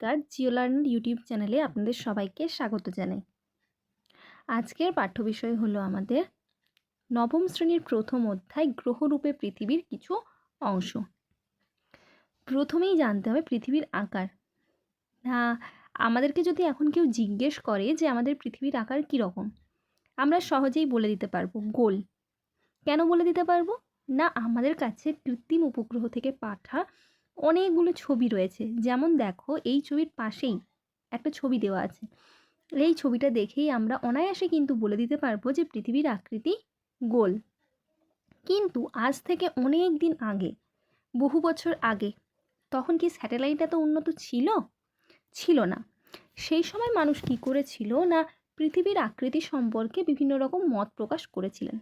নমস্কার। Jio learn YouTube চ্যানেলে আপনাদের সবাইকে স্বাগত জানাই। আজকের পাঠ্য বিষয় হলো আমাদের নবম শ্রেণির প্রথম অধ্যায় গ্রহরূপে পৃথিবীর কিছু অংশ। প্রথমেই জানতে হবে পৃথিবীর আকার। না আমাদেরকে যদি এখন কেউ জিজ্ঞেস করে যে আমাদের পৃথিবীর আকার কীরকম আমরা সহজেই বলে দিতে পারব গোল। কেন বলে দিতে পারব? না, আমাদের কাছে কৃত্রিম উপগ্রহ থেকে পাঠা অনেকগুলো ছবি রয়েছে। যেমন দেখো, এই ছবির পাশেই একটা ছবি দেওয়া আছে। এই ছবিটা দেখেই আমরা অনায়াসে কিন্তু বলে দিতে পারব যে পৃথিবীর আকৃতি গোল। কিন্তু আজ থেকে অনেক দিন আগে, বহু বছর আগে, তখন কি স্যাটেলাইট এত উন্নত ছিল? ছিল না। সেই সময় মানুষ কি করেছিল না পৃথিবীর আকৃতি সম্পর্কে বিভিন্ন রকম মত প্রকাশ করেছিলেন?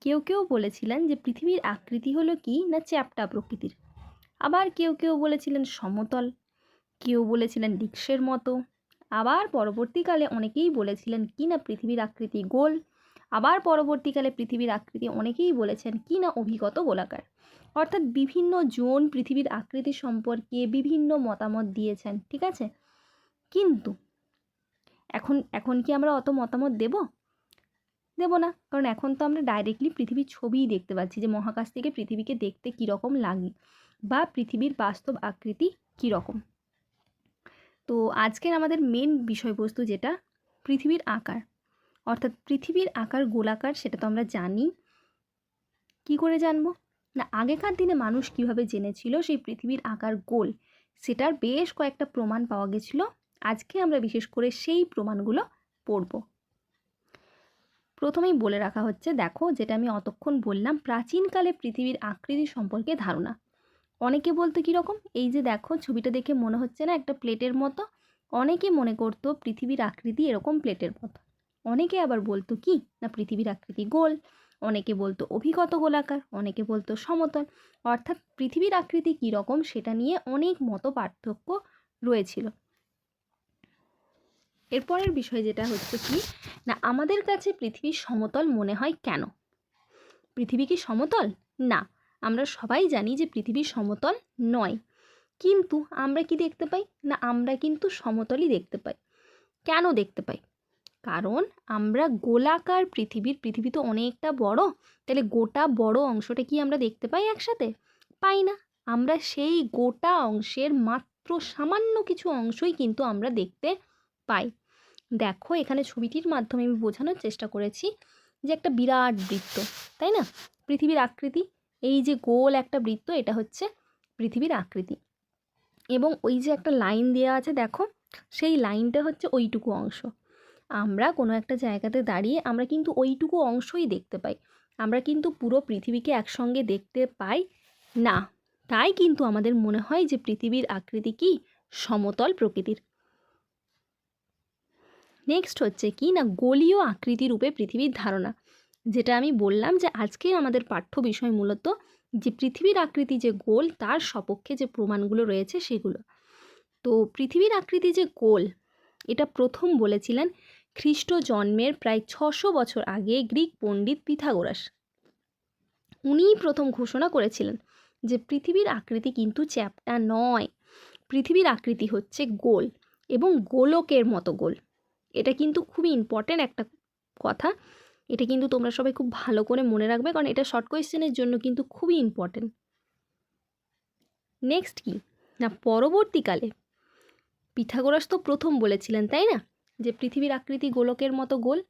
কেউ কেউ বলেছিলেন যে পৃথিবীর আকৃতি হলো কি না চ্যাপ্টা প্রকৃতির। আবার কেউ কেউ বলেছিলেন সমতল, কেউ বলেছিলেন ডিক্সের মতো, আবার পরবর্তীকালে অনেকেই বলেছিলেন কি না পৃথিবীর আকৃতি গোল, আবার পরবর্তীকালে পৃথিবীর আকৃতি অনেকেই বলেছেন কি না অভিগত গোলাকার। অর্থাৎ বিভিন্ন জন পৃথিবীর আকৃতি সম্পর্কে বিভিন্ন মতামত দিয়েছেন, ঠিক আছে? কিন্তু এখন এখন কি আমরা অত মতামত দেব? দেব না, কারণ এখন তো আমরা ডাইরেক্টলি পৃথিবীর ছবিই দেখতে পাচ্ছি যে মহাকাশ থেকে পৃথিবীকে দেখতে কীরকম লাগে। বা পৃথিবীর বাস্তব আকৃতি কীরকম? তো আজকের আমাদের মেন বিষয়বস্তু যেটা, পৃথিবীর আকার। অর্থাৎ পৃথিবীর আকার, গোলাকার, সেটা তো আমরা জানি। কি করে জানব? না, আগেকার দিনে মানুষ কীভাবে জেনেছিল সেই পৃথিবীর আকার গোল, সেটার বেশ কয়েকটা প্রমাণ পাওয়া গেছিল। আজকে আমরা বিশেষ করে সেই প্রমাণগুলো পড়ব। প্রথমেই বলে রাখা হচ্ছে, দেখো, যেটা আমি অতক্ষণ বললাম, প্রাচীনকালে পৃথিবীর আকৃতি সম্পর্কে ধারণা। অনেকে বলতো কীরকম? এই যে দেখো, ছবিটা দেখে মনে হচ্ছে না একটা প্লেটের মতো। অনেকে মনে করতো পৃথিবীর আকৃতি এরকম প্লেটের মতো। অনেকে আবার বলতো কি? না, পৃথিবীর আকৃতি গোল। অনেকে বলতো অভিগত গোলাকার, অনেকে বলতো সমতল। অর্থাৎ পৃথিবীর আকৃতি কীরকম সেটা নিয়ে অনেক মতো পার্থক্য রয়েছিল। এরপরের বিষয় যেটা হচ্ছে কি? না, আমাদের কাছে পৃথিবীর সমতল মনে হয় কেন? পৃথিবী কি সমতল? না আমরা সবাই জানি যে পৃথিবী সমতল নয়। কিন্তু আমরা কি দেখতে পাই? না, আমরা কিন্তু সমতলই দেখতে পাই। কেন দেখতে পাই? কারণ আমরা গোলাকার পৃথিবীর, পৃথিবী তো অনেকটা বড়, তাহলে গোটা বড় অংশটা কি আমরা দেখতে পাই একসাথে? পাই না। আমরা সেই গোটা অংশের মাত্র সামান্য কিছু অংশই কিন্তু আমরা দেখতে পাই। দেখো, এখানে ছবিটির মাধ্যমে আমি বোঝানোর চেষ্টা করেছি যে একটা বিরাট বৃত্ত, তাই না? পৃথিবীর আকৃতি এই যে গোল একটা বৃত্ত, এটা হচ্ছে পৃথিবীর আকৃতি। এবং ওই যে একটা লাইন দেওয়া আছে, দেখো, সেই লাইনটা হচ্ছে ওইটুকু অংশ। আমরা কোনো একটা জায়গাতে দাঁড়িয়ে আমরা কিন্তু ওইটুকু অংশই দেখতে পাই। আমরা কিন্তু পুরো পৃথিবীকে একসঙ্গে দেখতে পাই না। তাই কিন্তু আমাদের মনে হয় যে পৃথিবীর আকৃতি কি? সমতল প্রকৃতির। নেক্সট হচ্ছে কি? না, গোলীয় আকৃতি রূপে পৃথিবীর ধারণা। যেটা আমি বললাম যে আজকের আমাদের পাঠ্য বিষয় মূলত যে পৃথিবীর আকৃতি যে গোল, তার সপক্ষে যে প্রমাণগুলো রয়েছে সেগুলো। তো পৃথিবীর আকৃতি যে গোল, এটা প্রথম বলেছিলেন খ্রিস্ট জন্মের প্রায় ছশো বছর আগে গ্রিক পণ্ডিত পিথাগোরাস। উনিই প্রথম ঘোষণা করেছিলেন যে পৃথিবীর আকৃতি কিন্তু চ্যাপ্টা নয়। পৃথিবীর আকৃতি হচ্ছে গোল এবং গোলকের মতো গোল। এটা কিন্তু খুবই ইম্পর্ট্যান্ট একটা কথা। এটা কিন্তু তোমরা সবাই খুব ভালো করে মনে রাখবে কারণ এটা শর্ট কোয়েশ্চেনের জন্য কিন্তু খুবই ইম্পর্ট্যান্ট নেক্সট কি? না, পরবর্তীকালে পিথাগোরাস তো প্রথম বলেছিলেন, তাই না? যে পৃথিবীর আকৃতি গোলকের মতো গোল।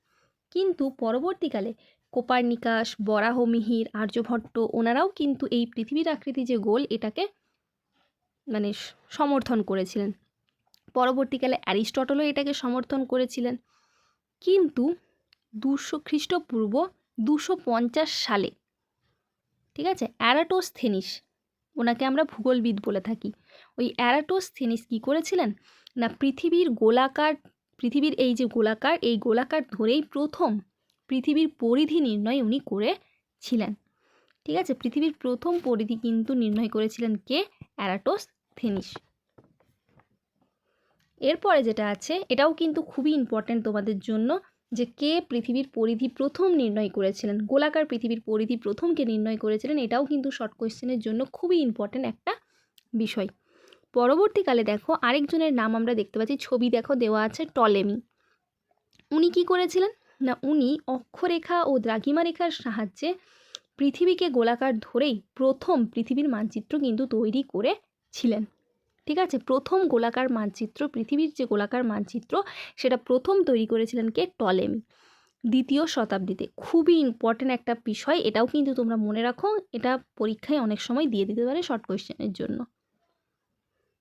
কিন্তু পরবর্তীকালে কোপার নিকাশ বরাহ মিহির, আর্যভট্ট, ওনারাও কিন্তু এই পৃথিবীর আকৃতি যে গোল, এটাকে মানে সমর্থন করেছিলেন। পরবর্তীকালে অ্যারিস্টটলও এটাকে সমর্থন করেছিলেন। কিন্তু দুশো খ্রিস্টপূর্ব দুশো পঞ্চাশ সালে। ঠিক আছে? অ্যারাটোস্থেনিস, ওনাকে আমরা ভূগোলবিদ বলে থাকি। ওই অ্যারাটোস্থেনিস কী করেছিলেন? না, পৃথিবীর গোলাকার, পৃথিবীর এই যে গোলাকার, এই গোলাকার ধরেই প্রথম পৃথিবীর পরিধি নির্ণয় উনি করেছিলেন। ঠিক আছে? পৃথিবীর প্রথম পরিধি কিন্তু নির্ণয় করেছিলেন কে? অ্যারাটোস্থেনিস। এরপরে যেটা আছে, এটাও কিন্তু খুবই ইম্পর্ট্যান্ট তোমাদের জন্য। যে কে পৃথিবীর পরিধি প্রথম নির্ণয় করেছিলেন, গোলাকার পৃথিবীর পরিধি প্রথম কে নির্ণয় করেছিলেন, এটাও কিন্তু শর্ট কোয়েশ্চেনের জন্য খুবই ইম্পর্ট্যান্ট একটা বিষয়। পরবর্তীকালে দেখো আরেকজনের নাম আমরা দেখতে পাচ্ছি, ছবি দেখো দেওয়া আছে টলেমি। উনি কি করেছিলেন? না, উনি অক্ষরেখা ও দ্রাঘিমা রেখার সাহায্যে পৃথিবীকে গোলাকার ধরেই প্রথম পৃথিবীর মানচিত্র কিন্তু তৈরি করেছিলেন। ঠিক আছে? প্রথম গোলাকার মানচিত্র, পৃথিবীর যে গোলাকার মানচিত্র, সেটা প্রথম তৈরি করেছিলেন কে? টলেমি। দ্বিতীয় শতাব্দীতে। খুবই ইম্পর্ট্যান্ট একটা বিষয়, এটাও কিন্তু তোমরা মনে রাখো, এটা পরীক্ষায় অনেক সময় দিয়ে দিতে পারে শর্ট কোয়েশ্চেনের জন্য।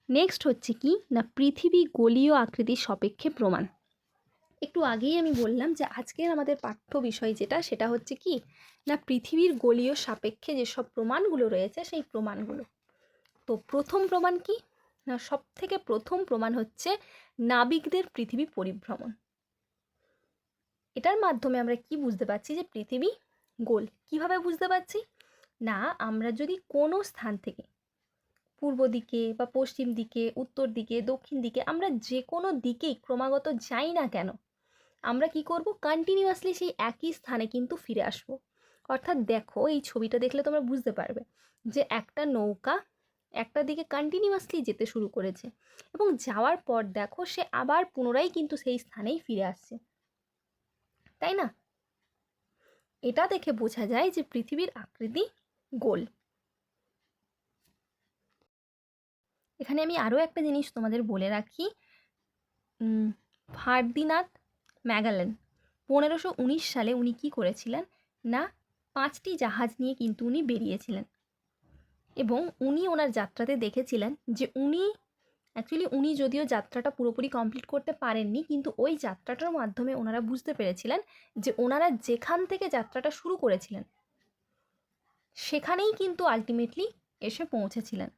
নেক্সট হচ্ছে কি? না, পৃথিবী গোলীয় আকৃতির সাপেক্ষে প্রমাণ। একটু আগেই আমি বললাম যে আজকের আমাদের পাঠ্য বিষয় যেটা, সেটা হচ্ছে কি? না, পৃথিবীর গোলীয় সাপেক্ষে যেসব প্রমাণগুলো রয়েছে, সেই প্রমাণগুলো। তো প্রথম প্রমাণ কি? সব থেকে প্রথম প্রমাণ হচ্ছে নাবিকদের পৃথিবী পরিভ্রমণ। এটার মাধ্যমে আমরা কি বুঝতে পারছি যে পৃথিবী গোল? কীভাবে বুঝতে পারছি? না, আমরা যদি কোনো স্থান থেকে পূর্ব দিকে বা পশ্চিম দিকে, উত্তর দিকে, দক্ষিণ দিকে, আমরা যে কোনো দিকেই ক্রমাগত যাই না কেন, আমরা কি করব? কন্টিনিউয়াসলি সেই একই স্থানে কিন্তু ফিরে আসব। অর্থাৎ দেখো, এই ছবিটা দেখলে তোমরা বুঝতে পারবে যে একটা নৌকা একটা দিকে কন্টিনিউয়াসলি যেতে শুরু করেছে। এবং যাওয়ার পর দেখো সে আবার পুনরায় কিন্তু সেই স্থানেই ফিরে আসছে। তাই না? এটা দেখে বোঝা যায় যে পৃথিবীর আকৃতি গোল। এখানে আমি আরও একটা জিনিস তোমাদের বলে রাখি। ফার্দিনাথ ম্যাগালেন পনেরোশো উনিশ সালে উনি কি করেছিলেন? না, পাঁচটি জাহাজ নিয়ে কিন্তু উনি বেরিয়েছিলেন। এবং উনি ওনার যাত্রাতে দেখেছিলেন যে উনি অ্যাকচুয়ালি উনি যদিও যাত্রাটা পুরোপুরি কমপ্লিট করতে পারেননি, কিন্তু ওই যাত্রাটার মাধ্যমে ওনারা বুঝতে পেরেছিলেন যে ওনারা যেখান থেকে যাত্রাটা শুরু করেছিলেন, সেখানেই কিন্তু আলটিমেটলি এসে পৌঁছেছিলেন।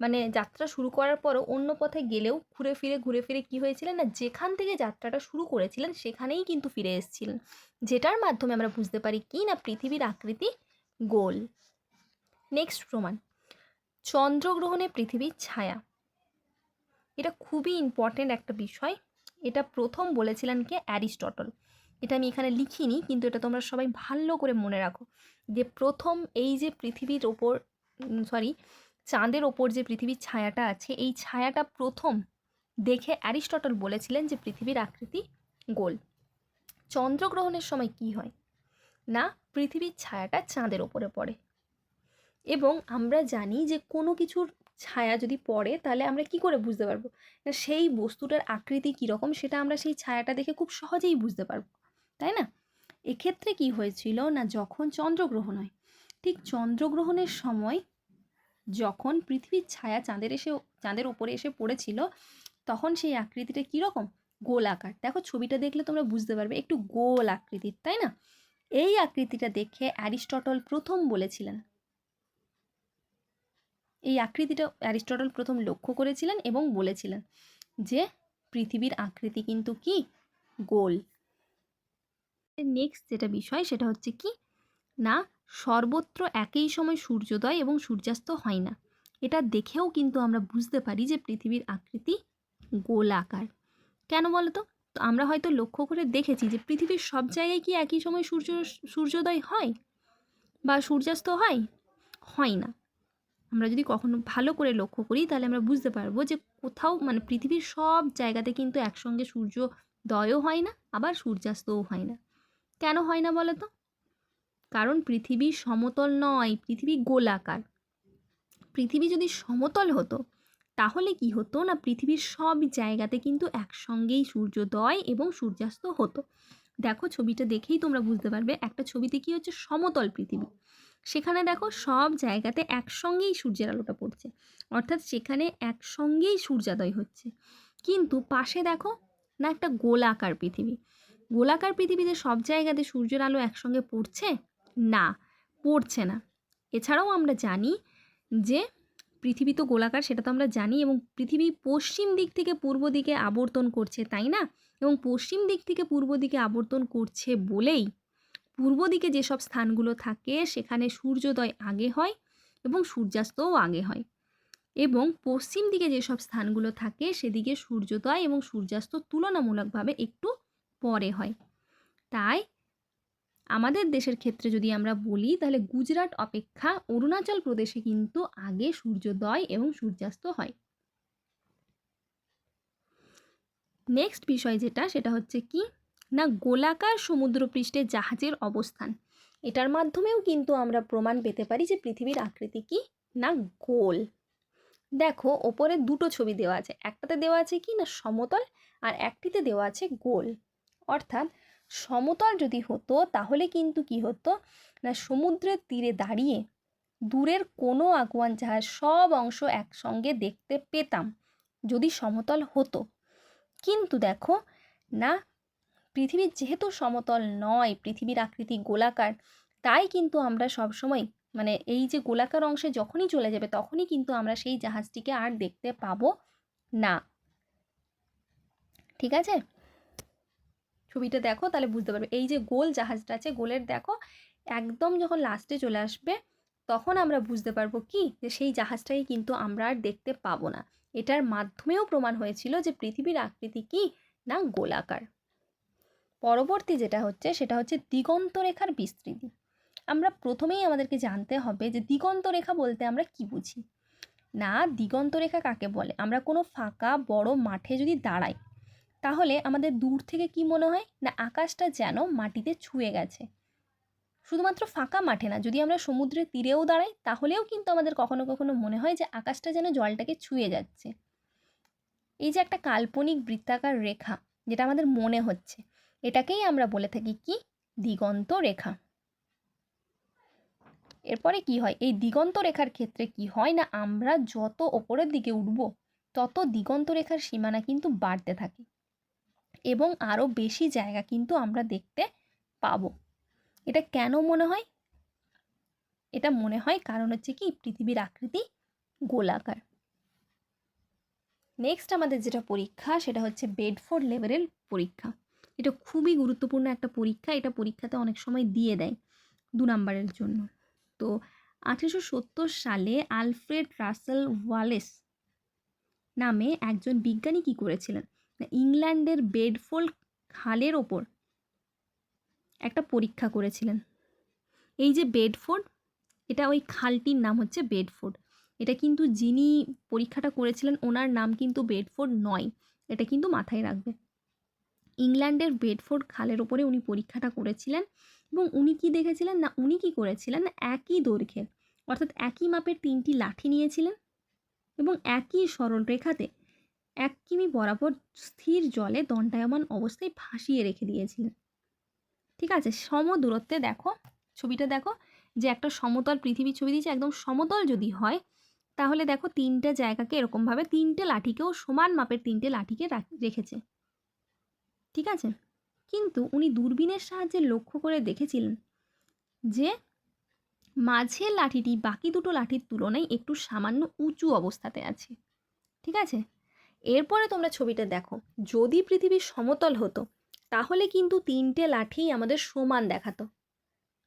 মানে যাত্রা শুরু করার পরও অন্য পথে গেলেও ঘুরে ফিরে ঘুরে ফিরে কি হয়েছিলেন না, যেখান থেকে যাত্রাটা শুরু করেছিলেন সেখানেই কিন্তু ফিরে এসেছিলেন, যেটার মাধ্যমে আমরা বুঝতে পারি কি না পৃথিবীর আকৃতি গোল। নেক্সট প্রমাণ চন্দ্রগ্রহণে পৃথিবীর ছায়া। এটা খুবই ইম্পর্ট্যান্ট একটা বিষয়। এটা প্রথম বলেছিলেন কে? অ্যারিস্টটল। এটা আমি এখানে লিখিনি, কিন্তু এটা তোমরা সবাই ভালো করে মনে রাখো যে প্রথম এই যে পৃথিবীর ওপর সরি চাঁদের ওপর যে পৃথিবীর ছায়াটা আছে, এই ছায়াটা প্রথম দেখে অ্যারিস্টটল বলেছিলেন যে পৃথিবীর আকৃতি গোল। চন্দ্রগ্রহণের সময় কি হয়? না, পৃথিবীর ছায়াটা চাঁদের ওপরে পড়ে। এবং আমরা জানি যে কোনো কিছুর ছায়া যদি পড়ে, তাহলে আমরা কি করে বুঝতে পারব? না, সেই বস্তুটার আকৃতি কীরকম সেটা আমরা সেই ছায়াটা দেখে খুব সহজেই বুঝতে পারব, তাই না? এক্ষেত্রে কি হয়েছিল না, যখন চন্দ্রগ্রহণ হয়, ঠিক চন্দ্রগ্রহণের সময় যখন পৃথিবীর ছায়া চাঁদের এসে, চাঁদের ওপরে এসে পড়েছিল, তখন সেই আকৃতিটা কীরকম গোল আকার। দেখো, ছবিটা দেখলে তোমরা বুঝতে পারবে, একটু গোল আকৃতির, তাই না? এই আকৃতিটা দেখে অ্যারিস্টটল প্রথম বলেছিলেন এই আকৃতিটা অ্যারিস্টটল প্রথম লক্ষ্য করেছিলেন এবং বলেছিলেন যে পৃথিবীর আকৃতি কিন্তু কি? গোল। নেক্সট যেটা বিষয় সেটা হচ্ছে কি? না, সর্বত্র একই সময় সূর্যোদয় এবং সূর্যাস্ত হয় না। এটা দেখেও কিন্তু আমরা বুঝতে পারি যে পৃথিবীর আকৃতি গোল আকার। কেন বলো তো আমরা হয়তো লক্ষ্য করে দেখেছি যে পৃথিবীর সব জায়গায় কি একই সময় সূর্য, সূর্যোদয় হয়? বা সূর্যাস্ত হয়? হয় না। আমরা যদি কখনো ভালো করে লক্ষ্য করি, তাহলে আমরা বুঝতে পারব যে কোথাও মানে পৃথিবীর সব জায়গাতে কিন্তু একসঙ্গে সূর্যোদয়ও হয় না, আবার সূর্যাস্তও হয় না। কেন হয় না বলো তো কারণ পৃথিবী সমতল নয়, পৃথিবী গোলাকার। পৃথিবী যদি সমতল হতো, তাহলে কি হতো না, পৃথিবীর সব জায়গাতে কিন্তু একসঙ্গেই সূর্যোদয় এবং সূর্যাস্ত হতো। দেখো ছবিটা দেখেই তোমরা বুঝতে পারবে, একটা ছবিতে কি হচ্ছে? সমতল পৃথিবী। সেখানে দেখো সব জায়গাতে একসঙ্গেই সূর্যের আলোটা পড়ছে। অর্থাৎ সেখানে একসঙ্গেই সূর্যোদয় হচ্ছে। কিন্তু পাশে দেখো না একটা গোলাকার পৃথিবী। গোলাকার পৃথিবীতে সব জায়গাতে সূর্যের আলো একসঙ্গে পড়ছে? না পড়ছে না। এছাড়াও আমরা জানি যে পৃথিবী তো গোলাকার, সেটা তো আমরা জানি এবং পৃথিবী পশ্চিম দিক থেকে পূর্ব দিকে আবর্তন করছে, তাই না? এবং পশ্চিম দিক থেকে পূর্ব দিকে আবর্তন করছে বলেই পূর্ব দিকে যেসব স্থানগুলো থাকে, সেখানে সূর্যোদয় আগে হয় এবং সূর্যাস্তও আগে হয়। এবং পশ্চিম দিকে যেসব স্থানগুলো থাকে, সেদিকে সূর্যোদয় এবং সূর্যাস্ত তুলনামূলকভাবে একটু পরে হয়। তাই আমাদের দেশের ক্ষেত্রে যদি আমরা বলি, তাহলে গুজরাট অপেক্ষা অরুণাচল প্রদেশে কিন্তু আগে সূর্যোদয় এবং সূর্যাস্ত হয়। নেক্সট বিষয় যেটা, সেটা হচ্ছে কি? না গোলাকার সমুদ্রপৃষ্ঠে জাহাজের অবস্থান। এটার মাধ্যমেও কিন্তু আমরা প্রমাণ পেতে পারি যে পৃথিবীর আকৃতি কি? না গোল। দেখো, ওপরে দুটো ছবি দেওয়া আছে। একটাতে দেওয়া আছে কি? না সমতল, আর একটিতে দেওয়া আছে গোল। অর্থাৎ সমতল যদি হতো, তাহলে কিন্তু কি হতো? না সমুদ্রের তীরে দাঁড়িয়ে দূরের কোনো আগুয়ান জাহাজ সব অংশ একসঙ্গে দেখতে পেতাম, যদি সমতল হতো। কিন্তু দেখো, না পৃথিবীর যেহেতু সমতল নয়, পৃথিবীর আকৃতি গোলাকার, তাই কিন্তু আমরা সবসময় মানে এই যে গোলাকার অংশে যখনই চলে যাবে তখনই কিন্তু আমরা সেই জাহাজটিকে আর দেখতে পাবো না। ঠিক আছে? ছবিটা দেখো, তাহলে বুঝতে পারবে। এই যে গোল জাহাজটা আছে, গোলের দেখো, একদম যখন লাস্টে চলে আসবে, তখন আমরা বুঝতে পারব কি? যে সেই জাহাজটাকে কিন্তু আমরা আর দেখতে পাবো না। এটার মাধ্যমেও প্রমাণ হয়েছিল যে পৃথিবীর আকৃতি কি? না গোলাকার। পরবর্তী যেটা হচ্ছে, সেটা হচ্ছে দিগন্ত রেখার বিস্তৃতি। আমরা প্রথমেই আমাদেরকে জানতে হবে যে দিগন্ত রেখা বলতে আমরা কি বুঝি? না, দিগন্ত রেখা কাকে বলে? আমরা কোনো ফাঁকা, বড় মাঠে যদি দাঁড়াই, তাহলে আমাদের দূর থেকে কি মনে হয়? না, আকাশটা যেন মাটিতে ছুঁয়ে গেছে। শুধুমাত্র ফাঁকা মাঠে না, যদি আমরা সমুদ্রের তীরেও দাঁড়াই, তাহলেও কিন্তু আমাদের কখনো কখনো মনে হয় যে আকাশটা যেন জলটাকে ছুঁয়ে যাচ্ছে। এই যে একটা কাল্পনিক বৃত্তাকার রেখা, যেটা আমাদের মনে হচ্ছে এটাকেই আমরা বলে থাকি কি? দিগন্ত রেখা। এরপরে কি হয়? এই দিগন্ত রেখার ক্ষেত্রে কি হয় না? আমরা যত ওপরের দিকে উঠব, তত দিগন্ত রেখার সীমানা কিন্তু বাড়তে থাকে এবং আরও বেশি জায়গা কিন্তু আমরা দেখতে পাবো। এটা কেন মনে হয়? এটা মনে হয় কারণ হচ্ছে কি? পৃথিবীর আকৃতি গোলাকার। নেক্সট আমাদের যেটা পরীক্ষা, সেটা হচ্ছে বেডফোর্ড লেভেলের পরীক্ষা। এটা খুবই গুরুত্বপূর্ণ একটা পরীক্ষা। এটা পরীক্ষাতে অনেক সময় দিয়ে দেয় দু নম্বরের জন্য। তো আঠেরোশো সত্তর সালে আলফ্রেড রাসেল ওয়ালেস নামে একজন বিজ্ঞানী কি করেছিলেন? ইংল্যান্ডের বেডফোল্ড খালের ওপর একটা পরীক্ষা করেছিলেন। এই যে বেডফোর্ড এটা ওই খালটির নাম হচ্ছে বেডফোর্ড এটা কিন্তু যিনি পরীক্ষাটা করেছিলেন, ওনার নাম কিন্তু বেডফোর্ড নয়। এটা কিন্তু মাথায় রাখবে। ইংল্যান্ডের বেডফোর্ড খালের ওপরে উনি পরীক্ষাটা করেছিলেন এবং উনি কি দেখেছিলেন? না, উনি কি করেছিলেন? একই দৈর্ঘ্যের অর্থাৎ একই মাপের তিনটি লাঠি নিয়েছিলেন এবং একই সরল রেখাতে এক কিমি বরাবর স্থির জলে দণ্ডায়মান অবস্থায় ভাসিয়ে রেখে দিয়েছিলেন। ঠিক আছে? সম দূরত্বে দেখো, ছবিটা দেখো, যে একটা সমতল পৃথিবীর ছবি দিয়েছে, একদম সমতল যদি হয়, তাহলে দেখো তিনটে জায়গাকে এরকমভাবে তিনটে লাঠিকেও সমান মাপের তিনটে লাঠিকে রেখেছে। ঠিক আছে? কিন্তু উনি দূরবীনের সাহায্যে লক্ষ্য করে দেখেছিলেন যে মাঝের লাঠিটি বাকি দুটো লাঠির তুলনায় একটু সামান্য উঁচু অবস্থাতে আছে। ঠিক আছে? এরপরে তোমরা ছবিটা দেখো। যদি পৃথিবী সমতল হতো, তাহলে কিন্তু তিনটে লাঠি আমাদের সমান দেখাতো।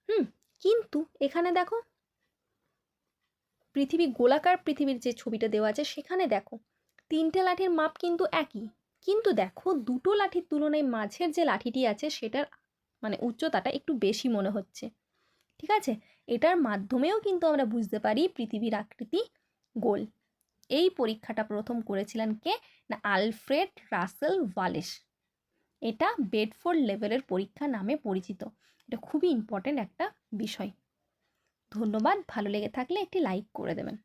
হুম, কিন্তু এখানে দেখো, পৃথিবী গোলাকার পৃথিবীর যে ছবিটা দেওয়া আছে, সেখানে দেখো, তিনটে লাঠির মাপ কিন্তু একই। কিন্তু দেখো দুটো লাঠির তুলনায় মাঝের যে লাঠিটি আছে সেটার মানে উচ্চতাটা একটু বেশি মনে হচ্ছে। ঠিক আছে? এটার মাধ্যমেও কিন্তু আমরা বুঝতে পারি পৃথিবীর আকৃতি গোল। এই পরীক্ষাটা প্রথম করেছিলেন কে? না, আলফ্রেড রাসেল ওয়ালেস। এটা বেডফোর্ড লেভেলের পরীক্ষা নামে পরিচিত। এটা খুবই ইম্পর্টেন্ট একটা বিষয়। ধন্যবাদ, ভালো লেগে থাকলে একটি লাইক করে দেবেন।